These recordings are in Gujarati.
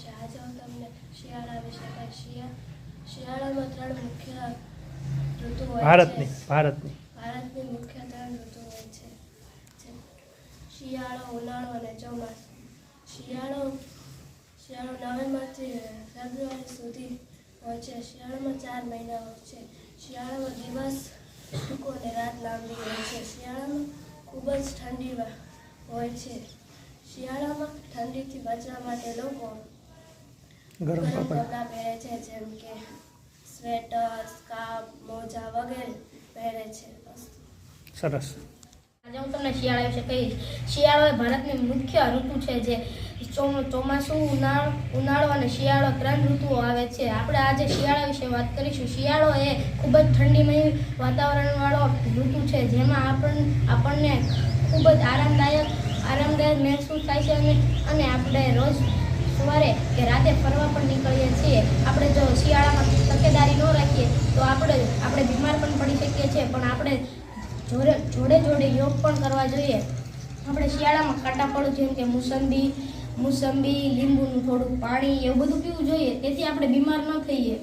છે. આજે હું તમને શિયાળા વિશે કહીશ શિયાળામાં ત્રણ મુખ્ય ઋતુ હોય ભારતની ભારતની. ભારતની મુખ્ય ત્રણ ઋતુ હોય છે. શિયાળો ઉનાળો અને ચોમાસું. શિયાળો શિયાળો નવેમ્બરથી ફેબ્રુઆરી સુધી હોય છે. શિયાળામાં ચાર મહિના હોય છે. શિયાળામાં દિવસ ટૂંકો અને રાત લાંબી હોય છે. શિયાળામાં ખૂબ જ ઠંડી હોય છે. શિયાળામાં ઠંડીથી બચવા માટે લોકો ગરમ કપડાં. પહેરે છે જેમ કે સ્વેટર સ્કાર્ફ મોજા વગેરે પહેરે છે સરસ. આજે હું તમને શિયાળા વિશે કહીશ. શિયાળો એ ભારતની મુખ્ય ઋતુ છે જે ચોમાસું ઉનાળો ઉનાળો અને શિયાળો ત્રણ ઋતુઓ આવે છે. આપણે આજે શિયાળા વિશે વાત કરીશું. શિયાળો એ ખૂબ જ ઠંડીમય વાતાવરણવાળો ઋતુ છે જેમાં આપણ આપણને ખૂબ જ આરામદાયક આરામદાયક મહેસૂસ થાય છે અને આપણે રોજ સવારે કે રાતે ફરવા પણ નીકળીએ છીએ. આપણે જો શિયાળામાં તકેદારી ન રાખીએ, તો આપણે આપણે બીમાર પણ પડી શકીએ છીએ. પણ આપણે જોડે જોડે જોડે યોગ પણ કરવા જોઈએ. આપણે શિયાળામાં કાંટા ફળો જેમ કે મુસંબી મુસંબી, લીંબુનું થોડું પાણી, એવું બધું પીવું જોઈએ. તેથી આપણે બીમાર ન થઈએ.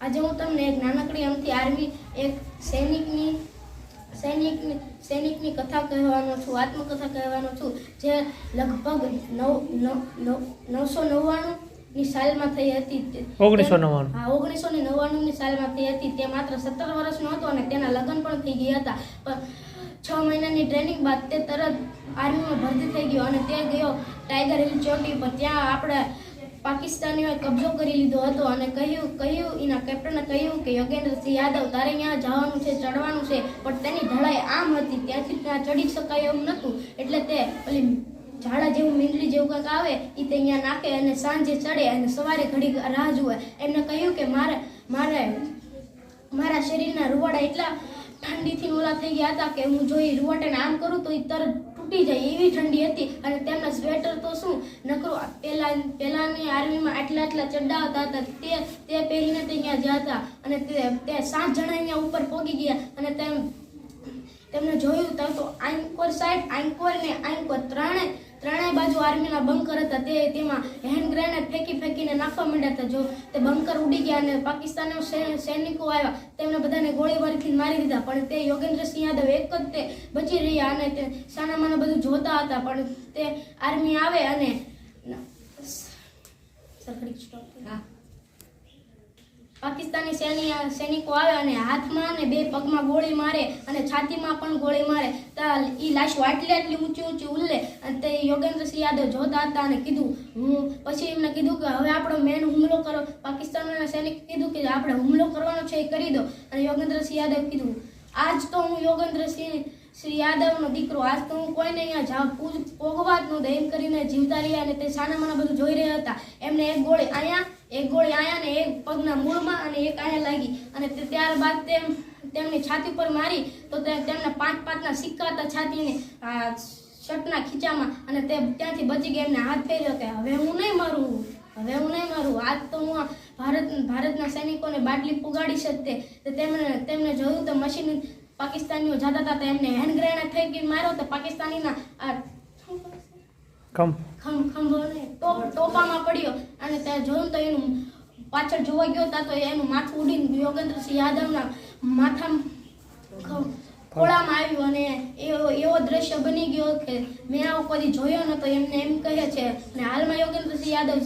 આજે હું તમને એક નાનકડી અમથી આર્મી, એક સૈનિકની સૈનિકની સૈનિકની કથા કહેવાનો છું આત્મકથા કહેવાનો છું જે લગભગ નવ નવસો નવ્વાણું ની સાલમાં થઈ હતી. ઓગણીસો નવ્વાણું. હા ઓગણીસો ને નવ્વાણુંની સાલમાં થઈ હતી. તે માત્ર સત્તર વર્ષનો હતો અને તેના લગ્ન પણ થઈ ગયા હતા. પણ છ મહિનાની ટ્રેનિંગ બાદ તે તરત આર્મીમાં ભરતી થઈ ગયો અને તે ગયો ટાઈગર હિલ ચોટી પર. ત્યાં આપણે પાકિસ્તાનીઓએ કબજો કરી લીધો હતો અને કહ્યું કહ્યું એના કેપ્ટને કહ્યું કે, યોગેન્દ્રસિંહ યાદવ, તારે અહીંયા જવાનું છે, ચડવાનું છે, પણ તેની ઢળાઈ આમ હતી, ત્યાંથી ત્યાં ચડી શકાય એમ નહોતું. એટલે તે ઓલી ઝાડા જેવું, મીંડલી જેવું કંઈક આવે એ તે અહીંયા નાખે અને સાંજે ચડે અને સવારે ઘડી રાહ જુએ. એમને કહ્યું કે, મારે મારે, મારા શરીરના રૂવાડા એટલા ઠંડીથી ઓલા થઈ ગયા હતા કે હું જો એ રૂવાટાને આમ કરું તો એ તરત તૂટી જાય એવી ઠંડી હતી અને તેમના સ્વેટર તો શું? નકરું પેલા પેલાની આર્મીમાં આટલા આટલા ચડ્ડા હતા. તે તે પહેરીને તે ત્યાં જતા અને તે તે સાત જણા અહીંયા ઉપર પહોંચી ગયા અને તેમ તેમને જોયું તો આંકોર સાઈડ આંકોર ને આંકોર ત્રણે ત્રણેય બાજુ આર્મીના બંકર હતા. તે તેમાં હેન્ડ ગ્રેનેડ ફેંકી ફેંકીને નાખવા માંડ્યા હતા. જો તે બંકર ઉડી ગયા અને પાકિસ્તાનના સૈનિકો આવ્યા, તેમને બધાને ગોળીબારીથી મારી દીધા. પણ તે યોગેન્દ્રસિંહ યાદવ એક જ તે બચી રહ્યા અને તે સાનામાના બધું જોતા હતા. પણ તે આર્મી આવે અને સરખડી સ્ટોપ હા. પાકિસ્તાની સૈન્ય સૈનિકો આવે અને હાથમાં અને બે પગમાં ગોળી મારે અને છાતીમાં પણ ગોળી મારે. તો એ લાશો આટલી આટલી ઊંચી ઊંચી ઉલ્લે અને તે યોગેન્દ્રસિંહ યાદવ જોતા હતા અને કીધું, હું પછી એમને કીધું કે, હવે આપણો મેન હુમલો કરો. પાકિસ્તાનના સૈનિક કીધું કે, આપણે હુમલો કરવાનો છે, એ કરી દો. અને યોગેન્દ્રસિંહ યાદવ કીધું, આજ તો હું યોગેન્દ્રસિંહ શ્રી યાદવનો દીકરો, આજ તો હું કોઈને અહીંયા જા પૂજ પોગવા જ ન દે એમ કરીને જીવતા રહ્યા અને તે સાનામાના બધું જોઈ રહ્યા હતા. એમને એક ગોળી અહીંયા એક ગોળી આયા ને એક પગના મૂળમાં અને એક આયા લાગી. અને ત્યારબાદ તેમ, તેમની છાતી પર મારી, તો તેમના પાંચ પાંચના સિક્કા હતા છાતીને શર્ટના ખીચામાં. અને તે ત્યાંથી બચી ગયા, એમને હાથ ફેર્યો કે હવે હું નહીં મારું, હવે હું નહીં મારું. આજ તો હું ભારત, ભારતના સૈનિકોને બાટલી પુગાડી શકતે તે. તેમણે તેમને જોયું તો મશીન પાકિસ્તાનીઓ જતા હતા, તો એમને હેન્ડ ગ્રેનેડ ફેંકી માર્યો તો પાકિસ્તાનીના આ ખમ ખંભો ને તો તા તો એમને એમ કહે છે, અને હાલમાં યોગેન્દ્રસિંહ યાદવ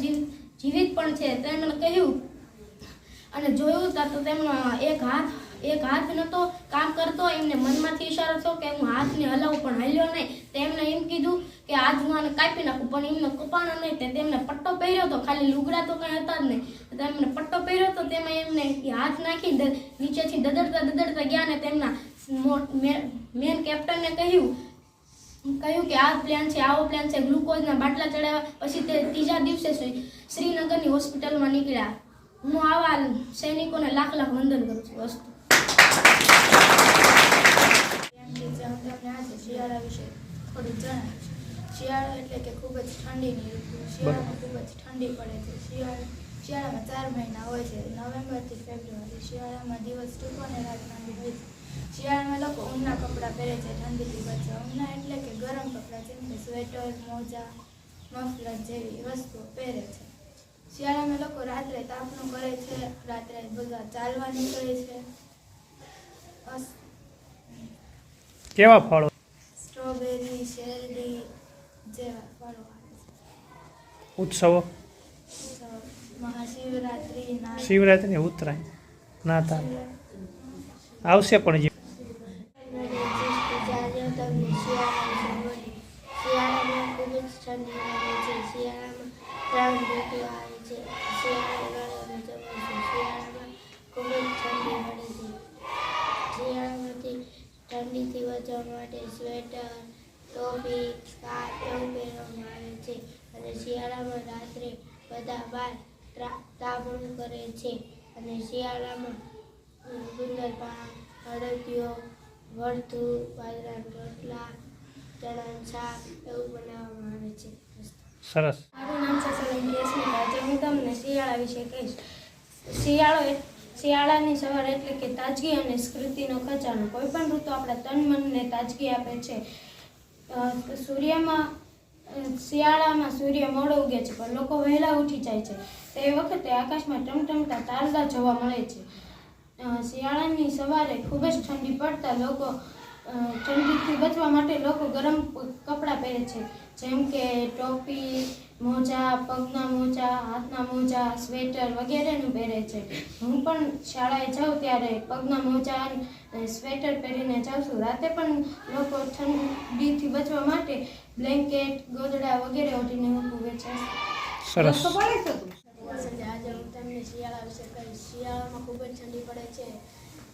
જીવિત પણ છે. તેમણે કહ્યું, અને જોયું તા તો તેમનો એક હાથ એક હાથ નતો કામ કરતો. એમને મનમાંથી ઈશારો થયો કે હું હાથને હલાવું પણ હલ્યો નહીં. કીધું કે આજ હું કાપી નાખું, પણ એમને કપાણો નહીં તે તેમને પટ્ટો પહેર્યો હતો ખાલી લુગડા તો કંઈ હતા જ નહીં. તેમને પટ્ટો પહેર્યો તો તેમાં એમને હાથ નાખી નીચેથી દદડતા દદડતા ગયા ને તેમના મેન કેપ્ટનને કહ્યું કહ્યું કે આ પ્લાન છે, આવો પ્લાન છે, ગ્લુકોઝના બાટલા ચડાવ્યા પછી તે ત્રીજા દિવસે શ્રીનગરની હોસ્પિટલમાં નીકળ્યા. હું આવા સૈનિકોને લાખ લાખ વંદન કરું છું વસ્તુ શિયાળા વિશે થોડું જણાવીશ શિયાળો એટલે કે ખૂબ જ ઠંડીની ઋતુ શિયાળામાં ખૂબ જ ઠંડી પડે છે. શિયાળા શિયાળામાં ચાર મહિના હોય છે. નવેમ્બરથી ફેબ્રુઆરી શિયાળામાં દિવસ ટૂંકો અને રાત લાંબી હોય છે. શિયાળામાં લોકો ઊનના કપડાં પહેરે છે ઠંડીથી બચવા. ઊનના એટલે કે ગરમ કપડાં જેમ કે સ્વેટર મોજા મફલર જેવી વસ્તુઓ પહેરે છે. શિયાળામાં લોકો રાત્રે તાપણું કરે છે. રાત્રે બધા ચાલવા નીકળે છે. કેવા ફળો? સ્ટ્રોબેરી શેરડી ઉત્સવો? શિવરાત્રિ ઉત્તરાયણ નાતાલ. આવશે પણ જે ઠંડીથી બચવા માટે સ્વેટર ટોપી સ્કાર્ફ એવું પહેરવામાં આવે છે અને શિયાળામાં રાત્રે બધા બાર તાપણું કરે છે અને શિયાળામાં અમ, ગુંદર પાક અડદિયો વળતું બાજરાના રોટલા ચણાનું શાક એવું બનાવવામાં આવે છે. સરસ. મારું નામ છે સોલંકી અસ્મિતા આજે હું તમને શિયાળા વિશે કહીશ. શિયાળો શિયાળાની સવાર એટલે કે તાજગી અને સ્મૃતિનો ખજાનો. કોઈ પણ ઋતુ આપણા તન મનને તાજગી આપે છે. સૂર્યમાં શિયાળામાં સૂર્ય મોડો ઉગે છે, પણ લોકો વહેલા ઉઠી જાય છે. તે વખતે આકાશમાં ટમટમતા તારલા જોવા મળે છે. શિયાળાની સવારે ખૂબ જ ઠંડી પડતા લોકો ઠંડીથી બચવા માટે લોકો ગરમ કપડાં પહેરે છે. જેમ કે ટોપી મોજા પગના મોજા હાથના મોજા સ્વેટર વગેરેનું પહેરે છે. હું પણ શાળાએ જાઉં ત્યારે પગના મોજા સ્વેટર પહેરીને જાઉં છું. રાતે પણ લોકો ઠંડીથી બચવા માટે બ્લેન્કેટ ગોદડા વગેરે ઓઢીને ઊભું છે. સરસ. આજે હું તમને શિયાળા વિશે કહીશ. શિયાળામાં ખૂબ જ ઠંડી પડે છે.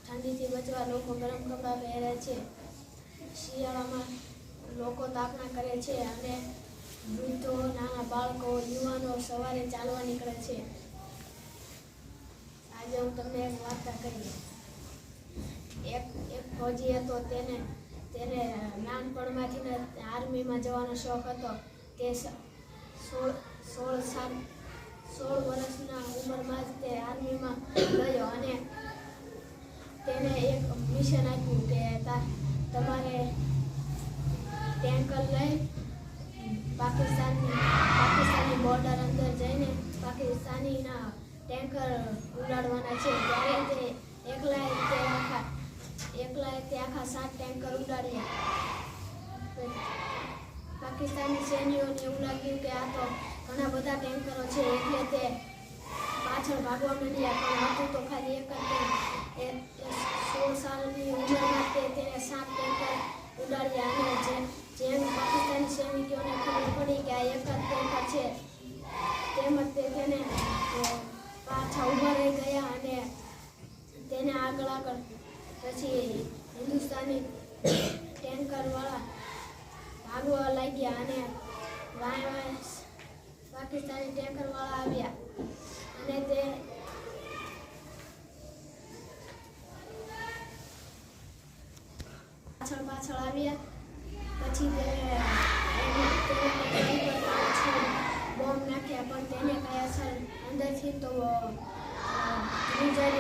ઠંડીથી બચવા લોકો ગરમ કપડાં પહેરે છે. શિયાળામાં લોકો તાપના કરે છે અને વૃદ્ધો, નાના બાળકો, યુવાનો સવારે ચાલવા નીકળે છે. આજે હું તમને એક વાર્તા કહીશ. એક એક ફોજી હતો તેને તેને નાનપણમાંથી આર્મીમાં જવાનો શોખ હતો તે સોળ સોળ સાલ, સોળ વર્ષના ઉંમરમાં જ તે આર્મીમાં ગયો અને તેને એક મિશન આપ્યું કે તા- તમારે ટેન્કર લઈ પાકિસ્તાનની પાકિસ્તાનની બોર્ડર અંદર જઈને પાકિસ્તાનીના ટેન્કર ઉડાડવાના છે. ત્યારે તે એકલાએ તે આખા, એકલાએ તે આખા સાત ટેન્કર ઉડાડ્યા. પાકિસ્તાની સૈન્યોને એવું લાગ્યું કે આ તો ઘણા બધા ટેન્કરો છે. એટલે તે પાછળ ભાગવા માંડ્યા, પણ હતું તો ખાલી એક જ સોળ સાલની ઉંમરમાં તે તેને સાત ટેન્કર ઉડાડ્યા અને જેમ પાકિસ્તાની સૈનિકોને ખબર પડી કે એક જ ટેન્કર છે, તેમજ તે તેને પાછા ઊભા રહી ગયા અને તેને આગળ આગળ પછી હિન્દુસ્તાની ટેન્કરવાળા ભાગવા લાગ્યા અને વાય પાકિસ્તાની ટેન્કરવાળા આવ્યા અને તે પાછળ પાછળ આવ્યા પછી બોમ્બ નાખ્યા પણ તેને કઈ અસર અંદરથી તો અ,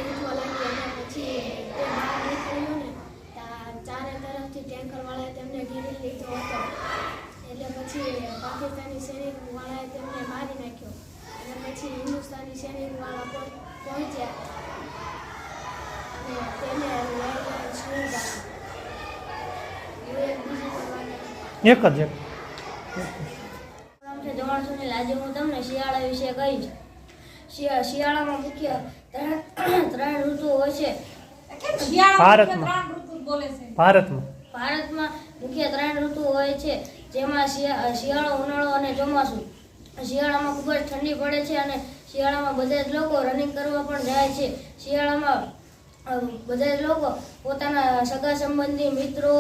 ઉઠવા લાગી અને પછી તે બહાર નીકળ્યું ને ચારે તરફથી ટેન્કરવાળાએ તેમને ઘેરી લીધો હતો એટલે પછી પાકિસ્તાની સૈનિકવાળાએ તેમને મારી નાખ્યો અને પછી હિન્દુસ્તાની સૈનિકવાળા પહોં- પહોંચ્યા અને તેને લઈને સુઈ ગયા એવું એક બીજી પણ વાત એક જ એક. નામ છે જવાન સુનિલ. આજે હું તમને શિયાળા વિશે કહીશ. શિયાળામાં મુખ્ય ત્રણ ત્રણ હોય છે. ભારતમાં. ભારતમાં. ભારતમાં મુખ્ય ત્રણ ઋતુ હોય છે જેમાં શિયાળો ઉનાળો અને ચોમાસું. શિયાળામાં ખૂબ જ ઠંડી પડે છે અને શિયાળામાં બધા જ લોકો રનિંગ કરવા પણ જાય છે. શિયાળામાં બધા જ લોકો પોતાના સગા સંબંધી મિત્રો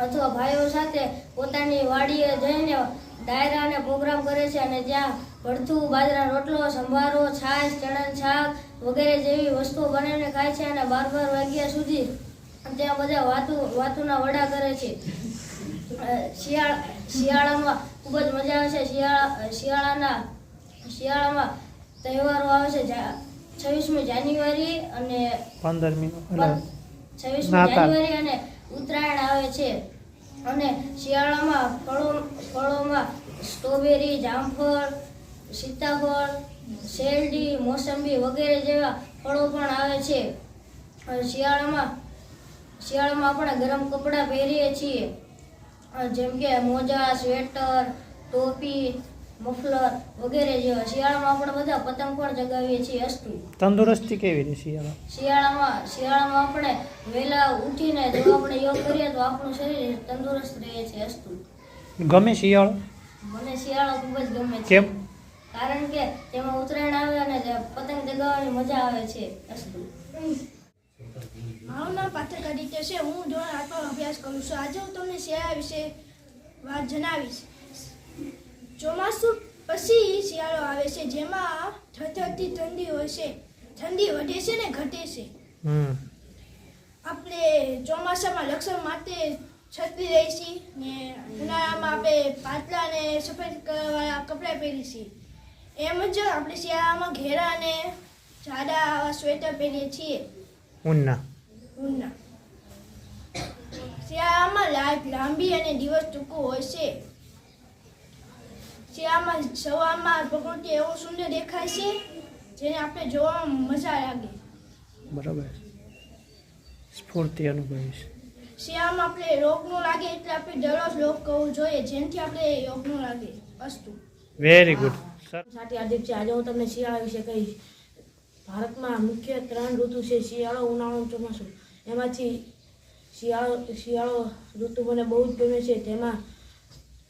અથવા ભાઈઓ સાથે પોતાની વાડીએ જઈને ડાયરાને પ્રોગ્રામ કરે છે અને જ્યાં ભડથું બાજરા રોટલો સંભારો છાશ ચણન શાક વગેરે જેવી વસ્તુઓ બનાવીને ખાય છે અને બાર બાર વાગ્યા સુધી ત્યાં બધા વાતું વાતુના વડા કરે છે. શિયાળ શિયાળામાં ખૂબ જ મજા આવે છે. શિયાળા શિયાળાના શિયાળામાં તહેવારો આવે છે. છવ્વીસમી જાન્યુઆરી અને પંદરમી છવ્વીસમી જાન્યુઆરી અને ઉત્તરાયણ આવે છે અને શિયાળામાં ફળો ફળોમાં સ્ટ્રોબેરી, જામફળ, સીતાફળ, શેરડી, મોસંબી વગેરે જેવા ફળો પણ આવે છે. શિયાળામાં શિયાળામાં આપણે ગરમ કપડાં પહેરીએ છીએ. જેમ કે મોજા, સ્વેટર, ટોપી મફલર વગેરે જેવા શિયાળામાં આપણે બધા પતંગ પણ ચગાવીએ છીએ અસ્તુ તંદુરસ્તી કેવી રહે શિયાળા શિયાળામાં શિયાળામાં આપણે વહેલા ઉઠીને જો આપણે યોગ કરીએ તો આપણું શરીર તંદુરસ્ત રહે છે અસ્તુ ગમે શિયાળો? મને શિયાળો ખૂબ જ ગમે છે. કેમ? કારણ કે તેમાં ઉત્તરાયણ આવે અને પતંગ ચગાવવાની મજા આવે છે અસ્તુ મારું નામ પાત્ર આદિત્ય છે હું ધોરણ આઠમાં અભ્યાસ કરું છું. આજે હું તમને શિયાળા વિશે વાત જણાવીશ. ચોમાસું પછી શિયાળો આવે છે જેમાં થરથરતી ઠંડી હોય છે. ઠંડી વધે છે ને ઘટે છે. આપણે ચોમાસામાં લક્ષણ માટે છત્રી રહી છીએ ને ઉનાળામાં આપણે પાતળા અને સફેદ કલરવાળા કપડાં પહેરી છીએ એમ જ આપણે શિયાળામાં ઘેરા અને જાડા આવા સ્વેટર પહેરીએ છીએ. ઉન્ના. ઊનના શિયાળામાં લાઈટ લાંબી અને દિવસ ટૂંકો હોય છે. શિયાળામાં સવારમાં પ્રકૃતિ એવું સુંદર દેખાય છે જેને આપણે જોવામાં મજા લાગે. બરાબર. સ્ફૂર્તિ અનુભવીશ શિયાળામાં આપણે રોગ ન લાગે એટલે આપણે દરરોજ યોગ કરવું જોઈએ જેનાથી આપણે યોગ ન લાગે અસ્તુ વેરી ગુડ સર સાથે હાર્દિક આજે હું તમને શિયાળા વિશે કહીશ. ભારતમાં મુખ્ય ત્રણ ઋતુ છે શિયાળો ઉનાળો ચોમાસું. એમાંથી શિયાળો શિયાળો ઋતુ મને બહુ જ ગમે છે. તેમાં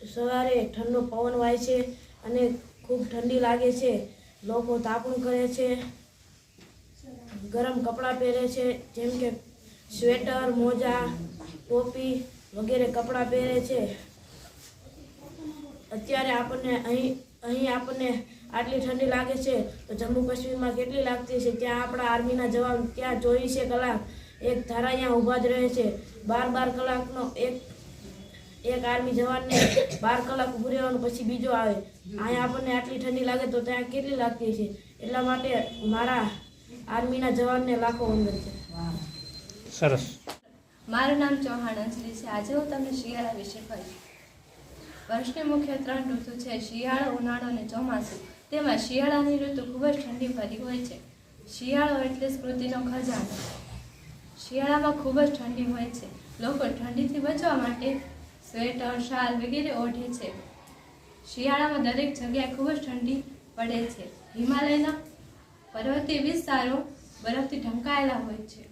સવારે ઠંડો પવન વાય છે અને ખૂબ ઠંડી લાગે છે. લોકો તાપણું કરે છે. ગરમ કપડાં પહેરે છે. જેમ કે સ્વેટર, મોજા, ટોપી વગેરે કપડાં પહેરે છે. અત્યારે આપણને અહીં અહીં આપણને આટલી ઠંડી લાગે છે તો જમ્મુ કાશ્મીરમાં કેટલી લાગતી છે ત્યાં આપણા આર્મીના જવાન ત્યાં ચોવીસે કલાક એક ધારા ઊભા જ રહે છે. બાર બાર કલાકનો એક એક આર્મી જવાનને બાર કલાક ઊભું રહેવાનું પછી બીજો આવે. અહીંયા આપણને આટલી ઠંડી લાગે તો ત્યાં કેટલી લાગતી છે એટલા માટે મારા આર્મીના જવાનને લાખો વંદન છે. સરસ. મારું નામ ચૌહાણ અંજલિ છે. આજે હું તમને શિયાળા વિશે કહીશ. વર્ષની મુખ્ય ત્રણ ઋતુ છે શિયાળો ઉનાળો અને ચોમાસું. તેમાં શિયાળાની ઋતુ ખૂબ જ ઠંડી ભરી હોય છે. શિયાળો એટલે સ્મૃતિનો ખજાનો. શિયાળામાં ખૂબ જ ઠંડી હોય છે. લોકો ઠંડીથી બચવા માટે સ્વેટર, શાલ વગેરે ઓઢે છે. શિયાળામાં દરેક જગ્યાએ ખૂબ જ ઠંડી પડે છે. હિમાલયના પર્વતીય વિસ્તારો બરફથી ઢંકાયેલા હોય છે.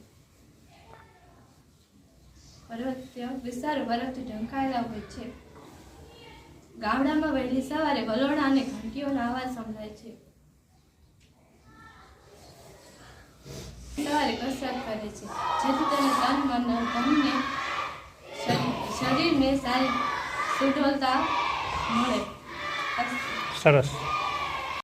પર્વતીય વિસ્તારો બરફથી ઢંકાયેલા હોય છે. ગામડામાં વહેલી સવારે વલોણા અને ઘંટીઓનો અવાજ સંભળાય છે. સવારે કસરત કરે છે. જેથી તેને તન, મન ધનને શરીર- શરીરને સારી સુઢળતા મળે. સરસ.